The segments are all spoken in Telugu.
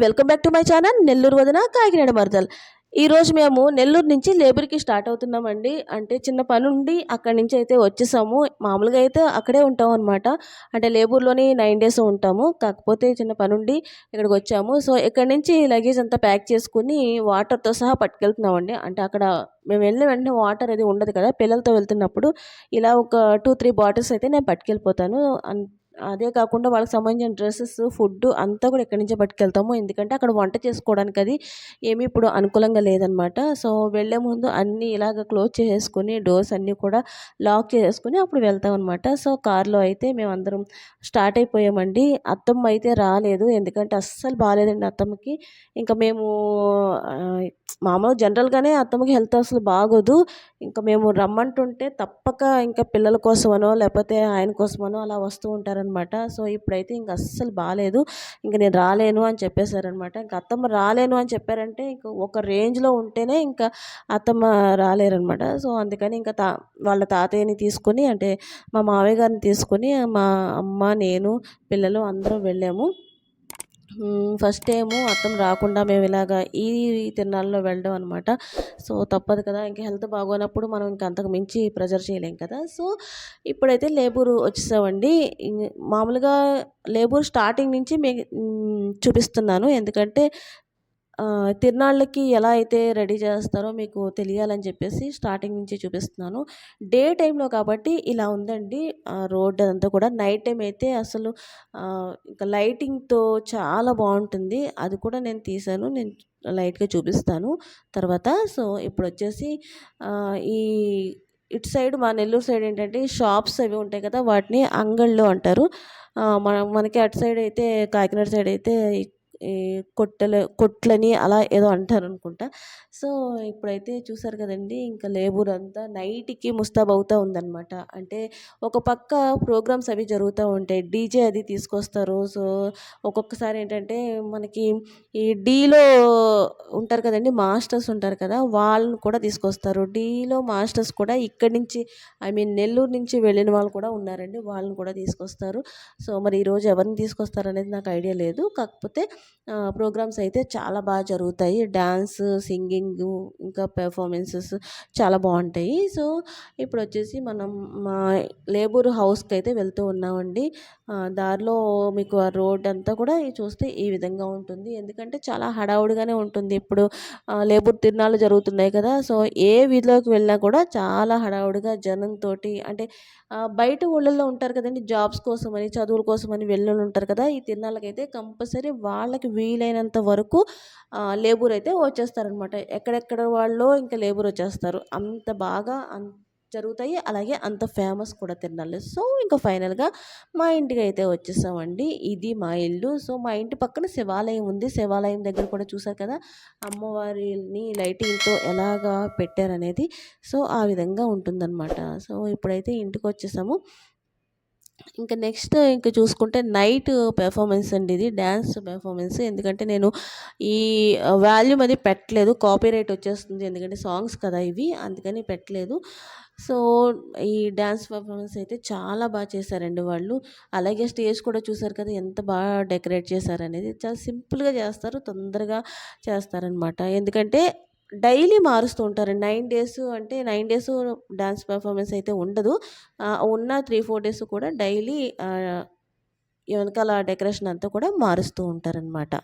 Welcome back to my channel. Nellore వదిన కాకినాడ మరదల్. ఈరోజు మేము నెల్లూరు నుంచి లేబర్కి స్టార్ట్ అవుతున్నామండి. అంటే చిన్న పని ఉండి అక్కడి నుంచి అయితే వచ్చేసాము. మామూలుగా అయితే అక్కడే ఉంటాం అనమాట అంటే లేబర్లోని నైన్ డేస్ ఉంటాము. కాకపోతే చిన్న పని ఉండి ఇక్కడికి వచ్చాము. సో ఇక్కడ నుంచి లగేజ్ అంతా ప్యాక్ చేసుకుని వాటర్తో సహా పట్టుకెళ్తున్నామండి. అంటే అక్కడ మేము వెళ్ళిన వెంటనే వాటర్ అది ఉండదు కదా. పిల్లలతో వెళ్తున్నప్పుడు ఇలా ఒక టూ త్రీ బాటిల్స్ అయితే నేను పట్టుకెళ్ళిపోతాను. అన్- అదే కాకుండా వాళ్ళకి సంబంధించిన డ్రెస్సెస్ ఫుడ్ అంతా కూడా ఎక్కడి నుంచే పట్టుకెళ్తాము. ఎందుకంటే అక్కడ వంట చేసుకోవడానికి అది ఏమీ ఇప్పుడు అనుకూలంగా లేదనమాట. సో వెళ్ళే ముందు అన్నీ ఇలాగ క్లోజ్ చేసేసుకొని డోర్స్ అన్నీ కూడా లాక్ చేసుకుని అప్పుడు వెళ్తాం అనమాట సో కార్లో అయితే మేము అందరం స్టార్ట్ అయిపోయామండి. అత్తమ్మ అయితే రాలేదు. ఎందుకంటే అస్సలు బాగాలేదండి అత్తమ్మకి. ఇంకా మేము మామూలు జనరల్గానే అత్తమ్మకి హెల్త్ అసలు బాగోదు. ఇంకా మేము రమ్మంటుంటే తప్పక ఇంకా పిల్లల కోసమనో లేకపోతే ఆయన కోసమనో అలా వస్తూ ఉంటారనమాట. సో ఇప్పుడైతే ఇంక అస్సలు బాగాలేదు ఇంక నేను రాలేను అని చెప్పేశారనమాట ఇంక అత్తమ్మ రాలేను అని చెప్పారంటే ఇంక ఒక రేంజ్లో ఉంటేనే ఇంకా అత్తమ్మ రాలేరనమాట సో అందుకని ఇంకా తా వాళ్ళ తాతయ్యని తీసుకొని అంటే మా మావయ్య గారిని తీసుకొని మా అమ్మ నేను పిల్లలు అందరం వెళ్ళాము. ఫస్ట్ ఏమో అర్థం రాకుండా మేము ఇలాగా ఈ తిరణాల్లో వెళ్ళడం అనమాట సో తప్పదు కదా ఇంకా హెల్త్ బాగోనప్పుడు మనం ఇంకా అంతకు మించి ప్రెజర్ చేయలేం కదా. సో ఇప్పుడైతే లేబూరు వచ్చేసామండి. మామూలుగా లేబూర్ స్టార్టింగ్ నుంచి మీ చూపిస్తున్నాను. ఎందుకంటే తిరునాళ్ళకి ఎలా అయితే రెడీ చేస్తారో మీకు తెలియాలని చెప్పేసి స్టార్టింగ్ నుంచి చూపిస్తున్నాను. డే టైంలో కాబట్టి ఇలా ఉందండి. రోడ్ అంతా కూడా నైట్ టైం అయితే అసలు ఇంకా లైటింగ్తో చాలా బాగుంటుంది. అది కూడా నేను తీశాను. నేను లైట్గా చూపిస్తాను. తర్వాత సో ఇప్పుడు వచ్చేసి ఈ ఇటు సైడ్ మా నెల్లూరు సైడ్ ఏంటంటే షాప్స్ అవి ఉంటాయి కదా వాటిని అంగళ్ళు అంటారు. మన మనకి అటు సైడ్ అయితే కాకినాడ సైడ్ అయితే కొట్టెల కొట్లని అలా ఏదో అంటారు అనుకుంటా. సో ఇప్పుడైతే చూసారు కదండి ఇంకా లేబర్ అంతా నైట్కి ముస్తాబ్ అవుతూ ఉందన్నమాట. అంటే ఒక పక్క ప్రోగ్రామ్స్ అవి జరుగుతూ ఉంటాయి. డీజే అది తీసుకొస్తారు. సో ఒక్కొక్కసారి ఏంటంటే మనకి ఈ డీలో ఉంటారు కదండి మాస్టర్స్ ఉంటారు కదా వాళ్ళని కూడా తీసుకొస్తారు. డీలో మాస్టర్స్ కూడా ఇక్కడి నుంచి ఐ మీన్ నెల్లూరు నుంచి వెళ్ళిన వాళ్ళు కూడా ఉన్నారండి వాళ్ళని కూడా తీసుకొస్తారు. సో మరి ఈరోజు ఎవరిని తీసుకొస్తారు అనేది నాకు ఐడియా లేదు. కాకపోతే ప్రోగ్రామ్స్ అయితే చాలా బాగా జరుగుతాయి. డ్యాన్స్ సింగింగ్ ఇంకా పెర్ఫార్మెన్సెస్ చాలా బాగుంటాయి. సో ఇప్పుడు వచ్చేసి మనం మా లేబర్ హౌస్కి అయితే వెళ్తూ ఉన్నామండి. దారిలో మీకు ఆ రోడ్ అంతా కూడా చూస్తే ఈ విధంగా ఉంటుంది. ఎందుకంటే చాలా హడావుడిగానే ఉంటుంది ఇప్పుడు. లేబర్ తిరునాళ్ళు జరుగుతున్నాయి కదా. సో ఏ వీధిలోకి వెళ్ళినా కూడా చాలా హడావుడిగా జనంతో అంటే బయట ఊళ్ళల్లో ఉంటారు కదండి. జాబ్స్ కోసమని చదువుల కోసమని వెళ్ళి ఉంటారు కదా. ఈ తిరునాళ్ళకైతే కంపల్సరీ వాళ్ళకి వీలైనంత వరకు లేబర్ అయితే వచ్చేస్తారనమాట ఎక్కడెక్కడ వాళ్ళు ఇంకా లేబర్ వచ్చేస్తారు. అంత బాగా అంత జరుగుతాయి. అలాగే అంత ఫేమస్ కూడా తిరునాళ్ళు సో ఇంకా ఫైనల్గా మా ఇంటికి అయితే వచ్చేసామండి. ఇది మా ఇల్లు. సో మా ఇంటి పక్కన శివాలయం ఉంది. శివాలయం దగ్గర కూడా చూసారు కదా అమ్మవారిని లైటింగ్తో ఎలాగా పెట్టారనేది. సో ఆ విధంగా ఉంటుందన్నమాట. సో ఇప్పుడైతే ఇంటికి వచ్చేసాము. ఇంకా నెక్స్ట్ ఇంకా చూసుకుంటే నైట్ పెర్ఫార్మెన్స్ అండి ఇది డ్యాన్స్ పెర్ఫార్మెన్స్. ఎందుకంటే నేను ఈ వాల్యూమ్ అది పెట్టలేదు. కాపీరైట్ వచ్చేస్తుంది ఎందుకంటే సాంగ్స్ కదా ఇవి అందుకని పెట్టలేదు. సో ఈ డ్యాన్స్ పెర్ఫార్మెన్స్ అయితే చాలా బాగా చేశారండి వాళ్ళు. అలాగే స్టేజ్ కూడా చూసారు కదా ఎంత బాగా డెకరేట్ చేశారనేది. చాలా సింపుల్గా చేస్తారు తొందరగా చేస్తారనమాట. ఎందుకంటే డైలీ మారుస్తూ ఉంటారు. నైన్ డేస్ అంటే నైన్ డేస్ డ్యాన్స్ పెర్ఫార్మెన్స్ అయితే ఉండదు. ఉన్న త్రీ ఫోర్ డేస్ కూడా డైలీ వెనకాల డెకరేషన్ అంతా కూడా మారుస్తూ ఉంటారనమాట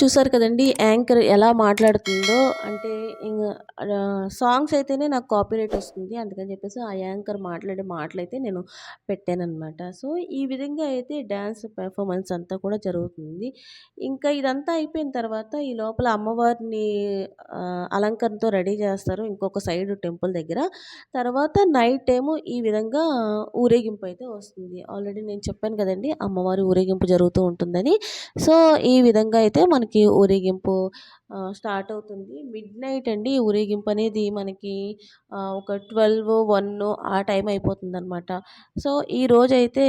చూసారు కదండి యాంకర్ ఎలా మాట్లాడుతుందో అంటే ఇంకా సాంగ్స్ అయితేనే నాకు కాపీరైట్ వస్తుంది. అందుకని చెప్పేసి ఆ యాంకర్ మాట్లాడే మాటలైతే నేను పెట్టానమాట సో, ఈ విధంగా అయితే డ్యాన్స్ పెర్ఫార్మెన్స్ అంతా కూడా జరుగుతుంది. ఇంకా ఇదంతా అయిపోయిన తర్వాత ఈ లోపల అమ్మవారిని అలంకరణతో రెడీ చేస్తారు. ఇంకొక సైడ్ టెంపుల్ దగ్గర. తర్వాత నైట్ టైము ఈ విధంగా ఊరేగింపు అయితే వస్తుంది. ఆల్రెడీ నేను చెప్పాను కదండి అమ్మవారి ఊరేగింపు జరుగుతూ ఉంటుందని. సో, ఈ విధంగా అయితే మనకి ఊరేగింపు స్టార్ట్ అవుతుంది. మిడ్ నైట్ అండి ఊరేగింపు అనేది మనకి ఒక 12, 1 ఆ టైం అయిపోతుంది అనమాట సో, ఈ రోజైతే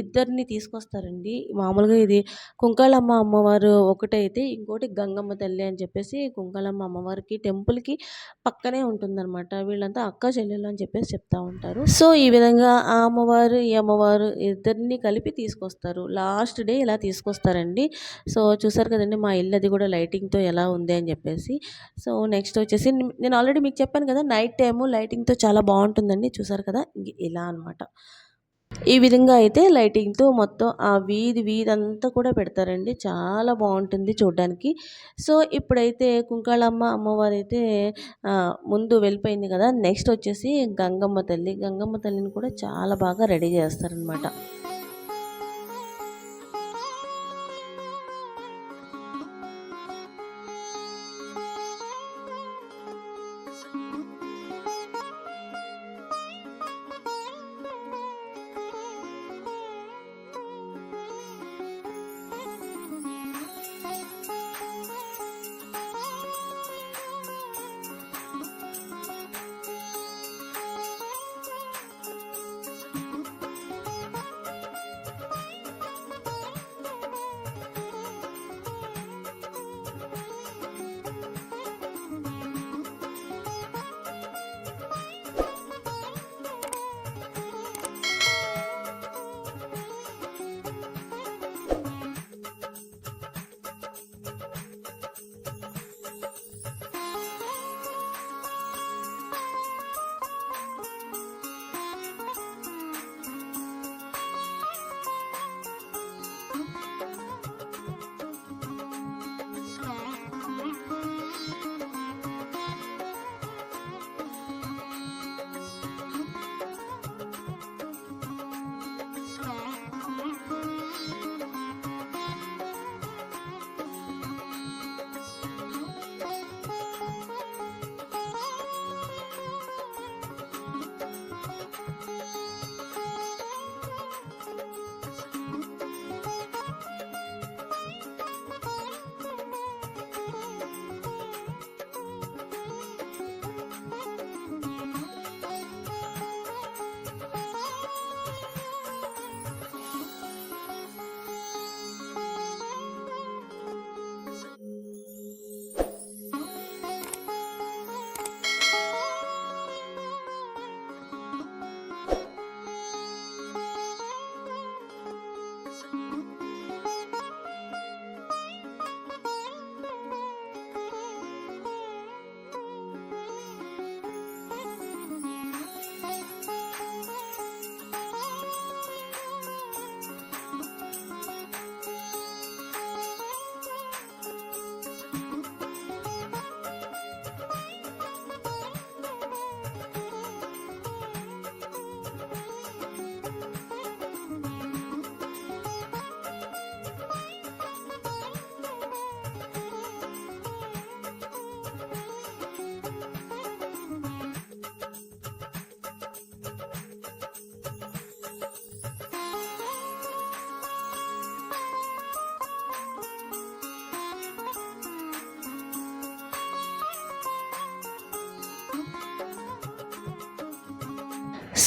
ఇద్దరిని తీసుకొస్తారండి. మామూలుగా ఇది కుంకాలమ్మ అమ్మవారు ఒకటైతే ఇంకోటి గంగమ్మ తల్లి అని చెప్పేసి కుంకాలమ్మ అమ్మవారికి టెంపుల్‌కి పక్కనే ఉంటుందన్నమాట వీళ్ళంతా అక్క చెల్లెలు అని చెప్పేసి చెప్తా ఉంటారు. సో, ఈ విధంగా ఆ అమ్మవారు, ఈ అమ్మవారు ఇద్దరిని కలిపి తీసుకొస్తారు. లాస్ట్ డే ఇలా తీసుకొస్తారండి. సో, చూసారు కదండి మా ఇల్లు అది కూడా లైటింగ్‌తో ఎలా ఉంది అని చెప్పేసి. సో, నెక్స్ట్ వచ్చేసి నేను ఆల్రెడీ మీకు చెప్పాను కదా! నైట్ టైము లైటింగ్‌తో చాలా బాగుంటుందండి చూసారు కదా! ఇలా అనమాట. ఈ విధంగా అయితే లైటింగ్‌తో మొత్తం ఆ వీధి వీధి అంతా కూడా పెడతారండి. చాలా బాగుంటుంది చూడ్డానికి. సో, ఇప్పుడైతే కుంకాళమ్మ అమ్మవారు అయితే ముందు వెళ్ళిపోయింది కదా! నెక్స్ట్ వచ్చేసి గంగమ్మ తల్లి. గంగమ్మ తల్లిని కూడా చాలా బాగా రెడీ చేస్తారనమాట.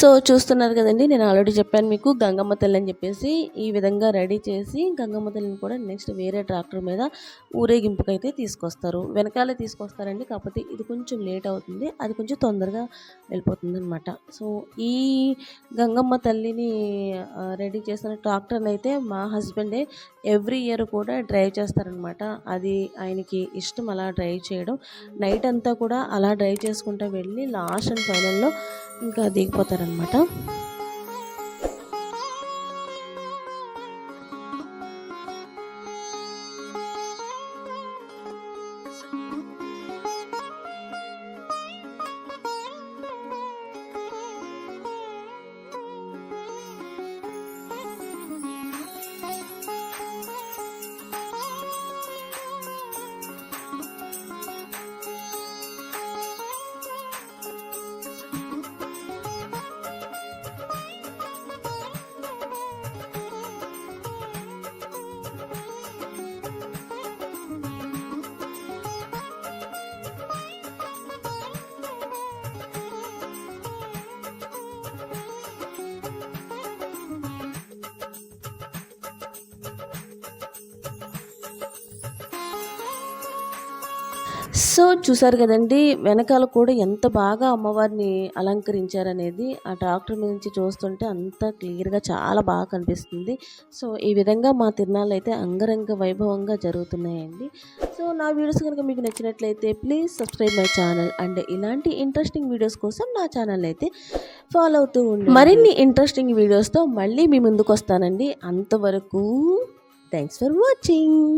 సో, చూస్తున్నారు కదండి నేను ఆల్రెడీ చెప్పాను మీకు గంగమ్మ తల్లి అని చెప్పేసి. ఈ విధంగా రెడీ చేసి గంగమ్మ తల్లిని కూడా నెక్స్ట్ వేరే ట్రాక్టర్ మీద ఊరేగింపుకైతే తీసుకొస్తారు. వెనకాలే తీసుకొస్తారండి. కాకపోతే ఇది కొంచెం లేట్ అవుతుంది. అది కొంచెం తొందరగా వెళ్ళిపోతుంది అనమాట సో, ఈ గంగమ్మ తల్లిని రెడీ చేసిన ట్రాక్టర్‌నైతే మా హస్బెండే ఎవ్రీ ఇయర్ కూడా డ్రైవ్ చేస్తారనమాట. అది ఆయనకి ఇష్టం అలా డ్రైవ్ చేయడం. నైట్ అంతా కూడా అలా డ్రైవ్ చేసుకుంటూ వెళ్ళి లాస్ట్ అండ్ ఫైనల్‌లో ఇంకా దిగిపోతారనమాట సో చూసారు కదండి వెనకాల కూడా ఎంత బాగా అమ్మవారిని అలంకరించారనేది ఆ ట్రాక్టర్ మీద నుంచి చూస్తుంటే అంత క్లియర్గా చాలా బాగా కనిపిస్తుంది. సో ఈ విధంగా మా తిరునాళ్ళు అయితే అంగరంగ వైభవంగా జరుగుతున్నాయండి. సో నా వీడియోస్ కనుక మీకు నచ్చినట్లయితే please subscribe my channel and ఇలాంటి ఇంట్రెస్టింగ్ వీడియోస్ కోసం నా ఛానల్ అయితే ఫాలో అవుతూ ఉండి మరిన్ని ఇంట్రెస్టింగ్ వీడియోస్తో మళ్ళీ మీ ముందుకు వస్తానండి అంతవరకు థ్యాంక్స్ ఫర్ వాచింగ్.